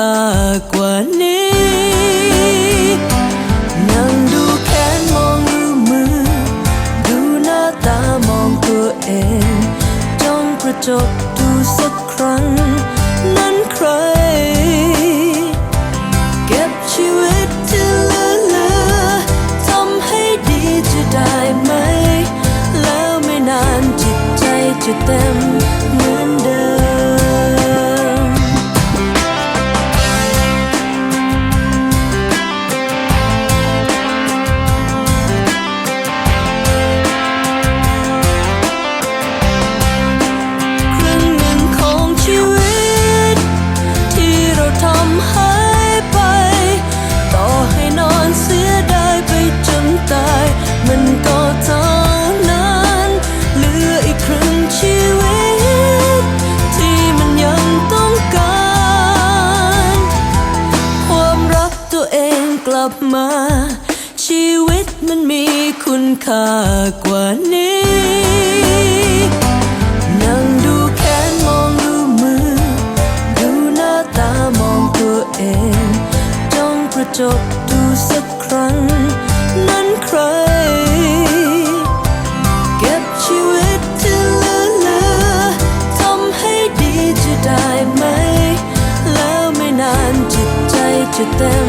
ค่ากว่านี้ นั่งดูแขนมองดูมือ ดูหน้าตามองตัวเองจ้องกระจกดูสักครั้ง นั้นใคร เก็บชีวิตที่เหลือเหลือทำให้ดีจะได้ไหม แล้วไม่นานจิตใจจะเต็ม ค่ากว่านี้ นั่งดูแขนมองดูมือ ดูหน้าตามองตัวเองจ้องกระจกดูสักครั้ง นั้นใคร เก็บชีวิตที่เหลือเหลือทำให้ดีจะได้ไหม แล้วไม่นานจิตใจจะเต็ม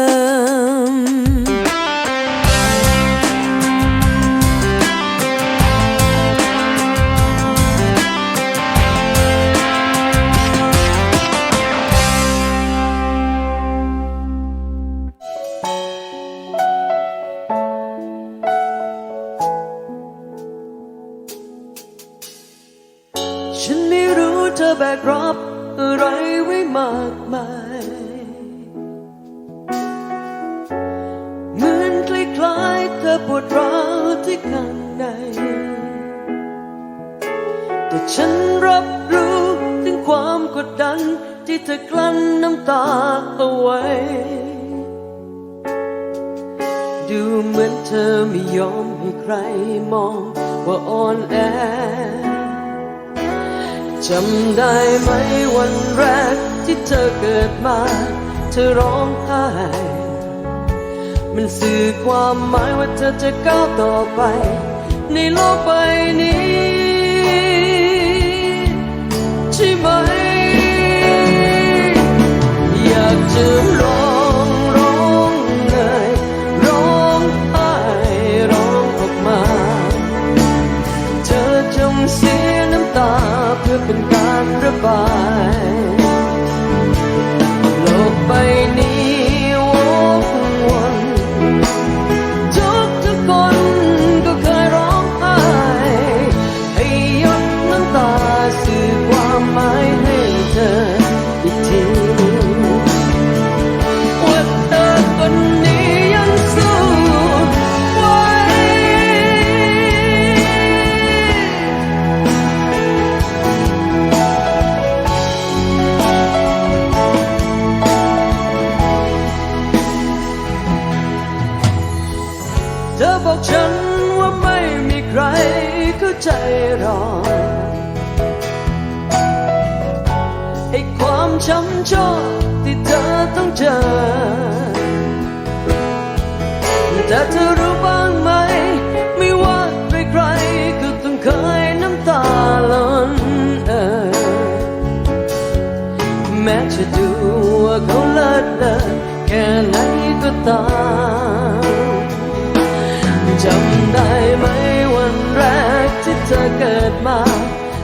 อปวดร้าวที่ข้างใน แต่ฉันรับรู้ถึงความกดดันที่เธอกลั้นน้ำตาเอาไว้ ดูเหมือนเธอไม่ยอมให้ใครมองว่าอ่อนแอจำได้ไหมวันแรกที่เธอเกิดมา เธอร้องไห้ มันสื่อความหมายว่าเธอจะก้าวต่อไป ในโลกใบนี้ ใช่ไหม อยากจะ ธอบอกฉันว่าไม่มีใครเข้าใจหรอกไอ้ความช้ำชอกที่เธอต้องเจอ แต่เธอรู้บ้างไหม ไม่ว่าไปใครก็ต้องเคยน้ำตาล้นเออแม้จะดูว่าเขาเลิศเลอแค่ไหนก็ตาม ได้ไหมวันแรกที่เธอเกิดมา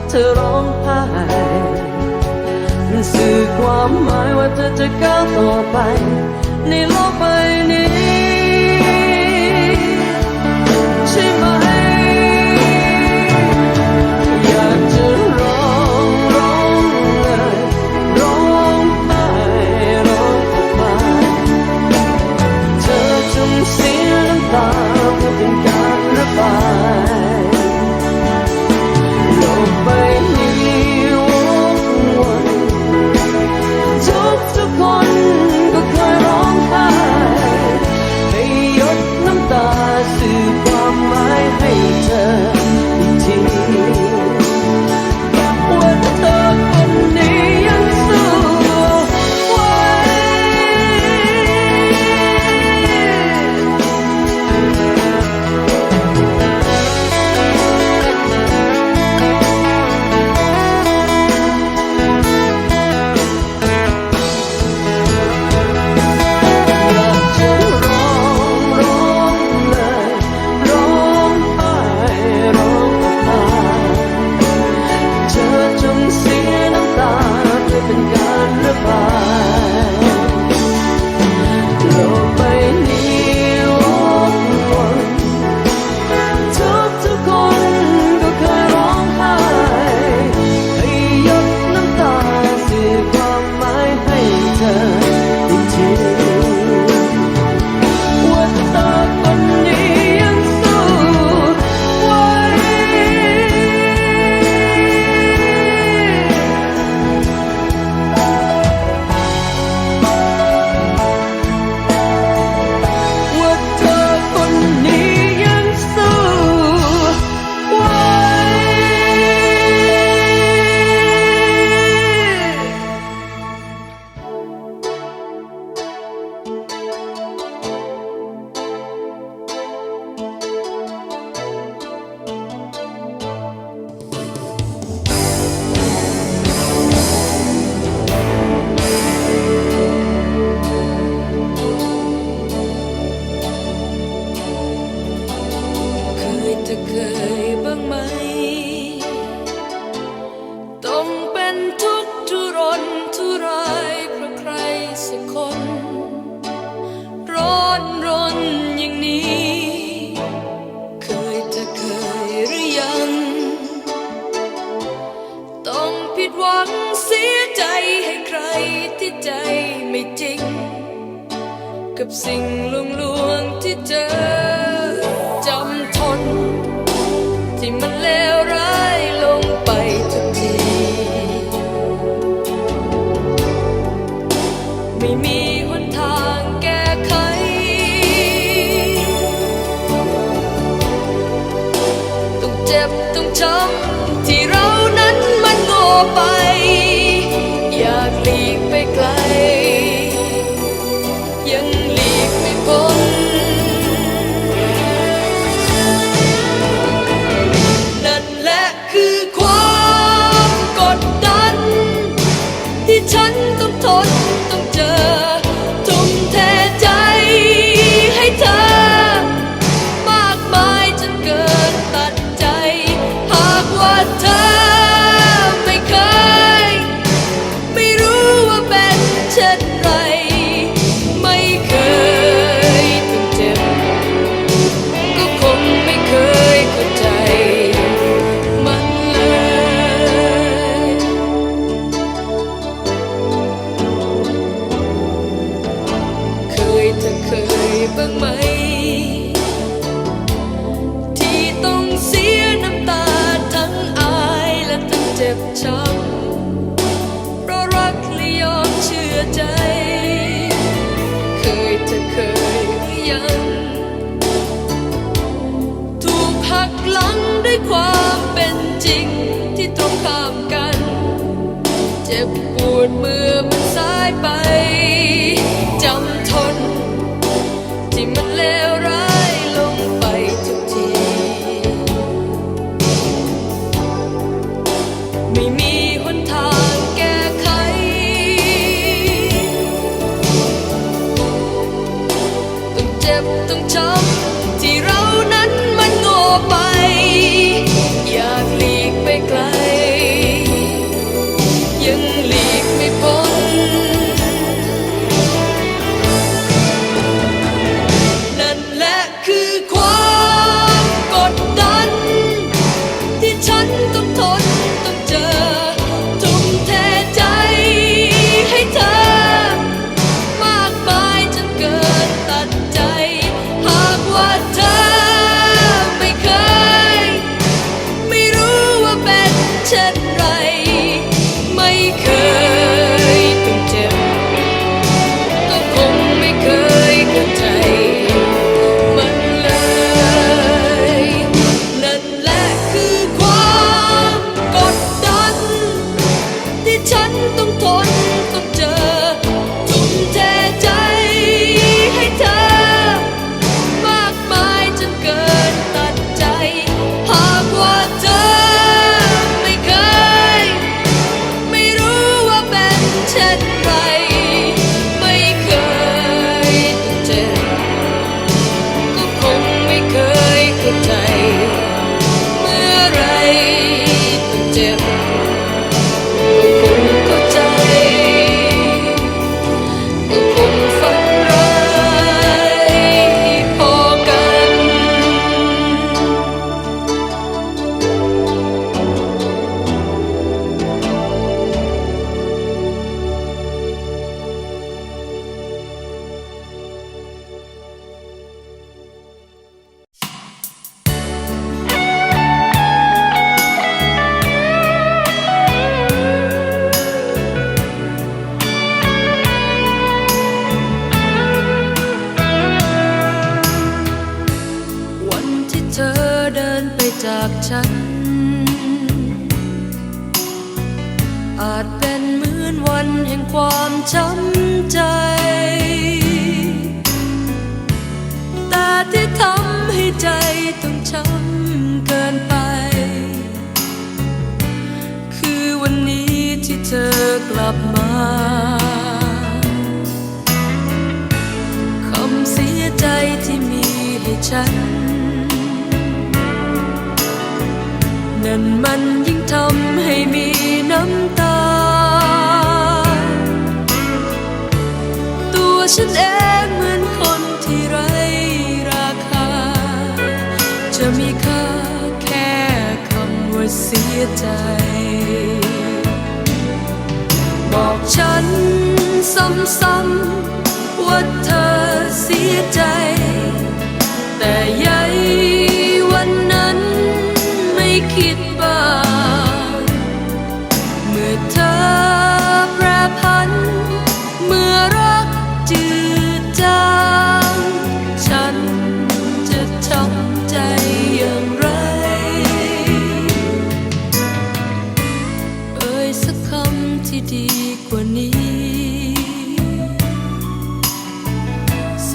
เธอร้องไห้สื่อความหมายว่าเธอจะก้าวต่อไป ในโลกใบ live. maker ากฉัน อาจเป็นเหมือนวันแห่งความช้ำใจ แต่ที่ทำให้ใจต้องช้ำเกินไป คือวันนี้ที่เธอกลับมาคำเสียใจที่มีให้ฉัน นั้นมันยิ่งทำให้มีน้ำตา ตัวฉันเองเหมือนคนที่ไร้ราคา จะมีค่าแค่คำว่าเสียใจ บอกฉันซ้ำๆว่าเธอเสียใจ แต่ยัย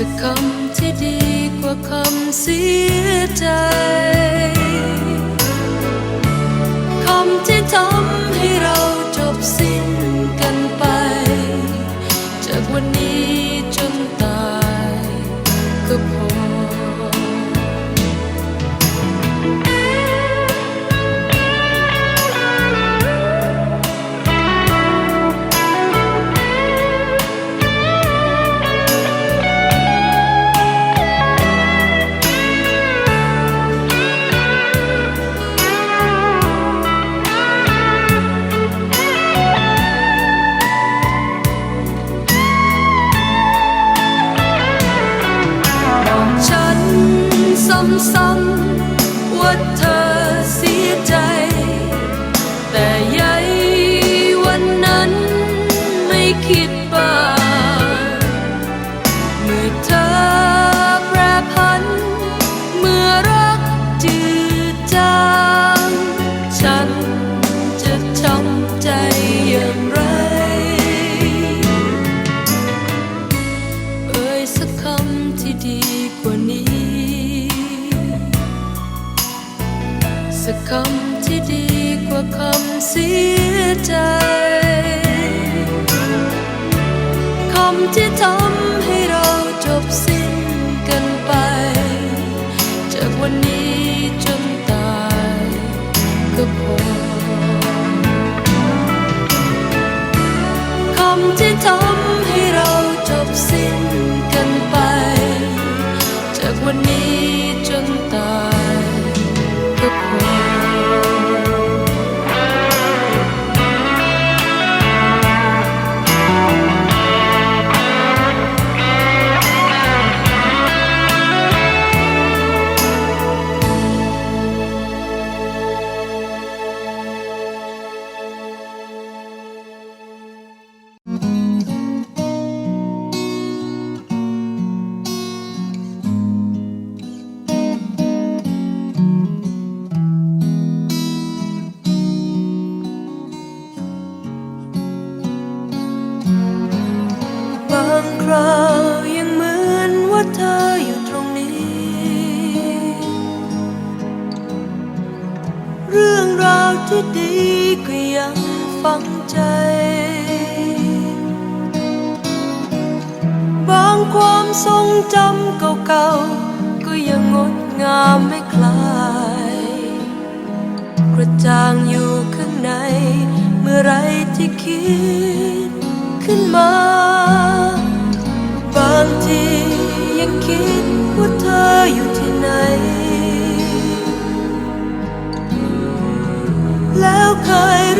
ักคำที่ดีกว่าคำเสียใจ ซ้ำว่าเธอ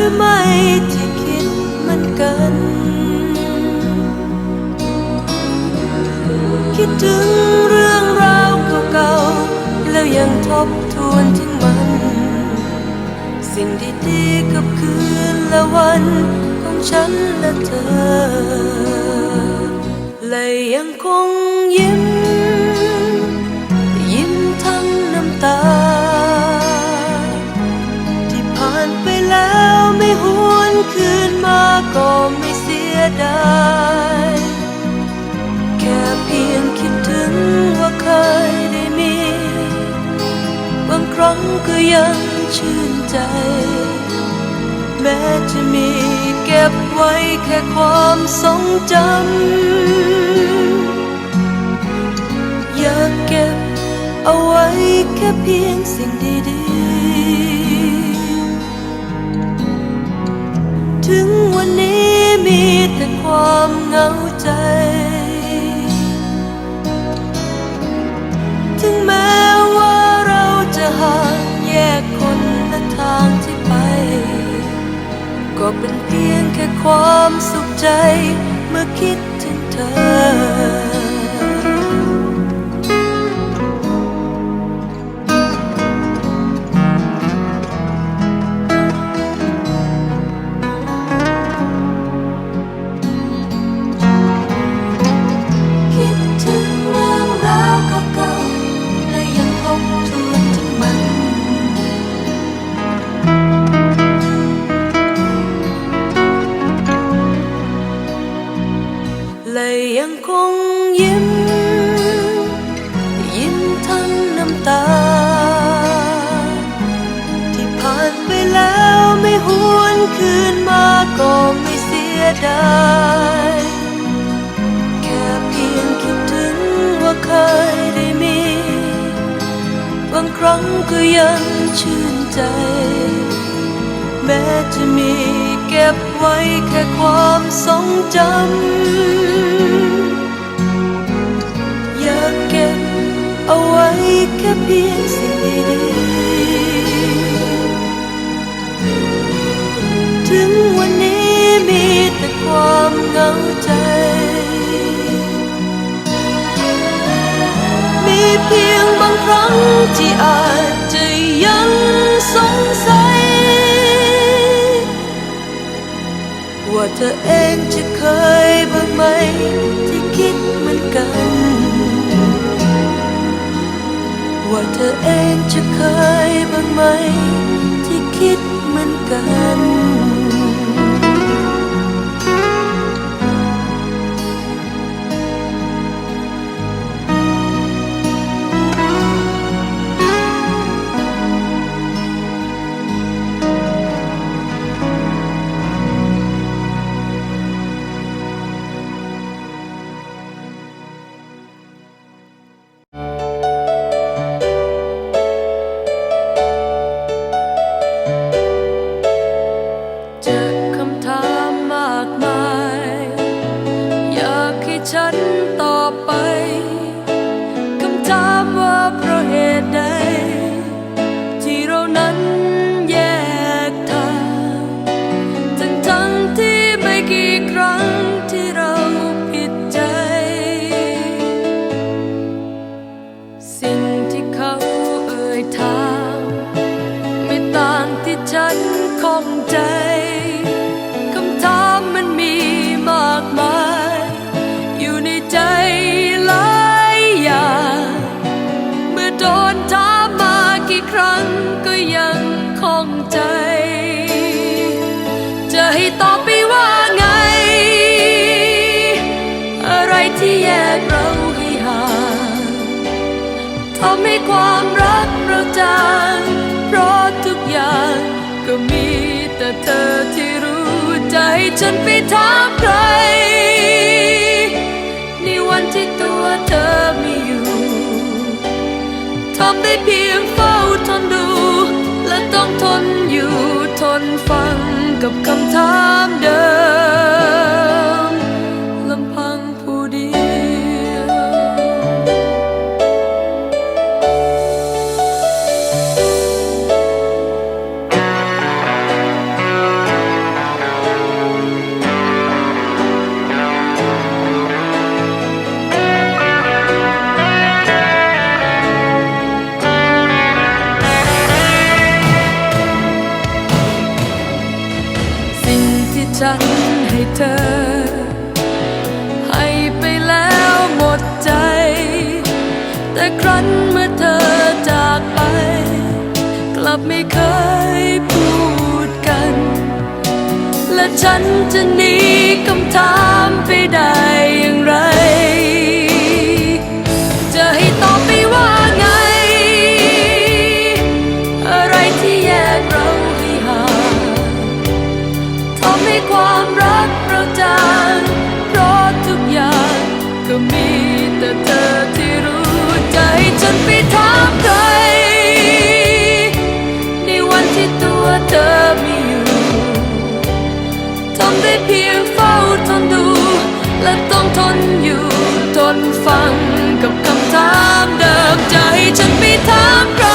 รือไม่ที่คิดเหมือนกัน คิดถึงเรื่องราวเก่าๆ แล้วยังทบทวนถึงมัน สิ่งดีๆกับคืนและวันของฉันและเธอและยังคงยิ้ม ก็ไม่เสียดายแค่เพียงคิดถึงว่าเคยได้มี บางครั้งก็ยังชื่นใจ แม้จะมีเก็บไว้แค่ความทรงจำอยากเก็บเอาไว้แค่เพียงสิ่งดีๆ ถึงวันนี้มีแต่ความเหงาใจ ถึงแม้ว่าเราจะห่างแยกคนละทางที่ไป ก็เป็นเพียงแค่ความสุขใจเมื่อคิดถึงเธอ รั้งก็ยังชื่นใจ แม้จะมีเก็บไว้แค่ความทรงจำ อยากเก็บเอาไว้แค่เพียงสิ่งดีๆ ถึงวันนี้มีแต่ความเหงาใจ มีเพียงบางครั้งที่อาจจะยังสงสัย ว่าเธอเองจะเคยบ้างไหม ที่คิดเหมือนกัน ว่าเธอเองจะเคยบ้างไหม ที่คิดเหมือนกัน ความรักเราจางเพราะทุกอย่างก็มีแต่เธอที่รู้ใจฉันไปถามใคร ในวันที่ตัวเธอไม่อยู่ทำได้เพียงเฝ้าทนดู และต้องทนอยู่ทนฟังกับคำถามเดิม บไม่เคยพูดกัน และฉันจะหนีคำถามไปได้อย่างไร จะให้ตอบไปว่าไง อะไรที่แยกเราให้ห่างทำให้ความรักเราจางเพราะทุกอย่างก็มีแต่เธอที่รู้ใจฉันไปถามใคร ฟังกับคำถามเดิมใจฉันไม่ถามใคร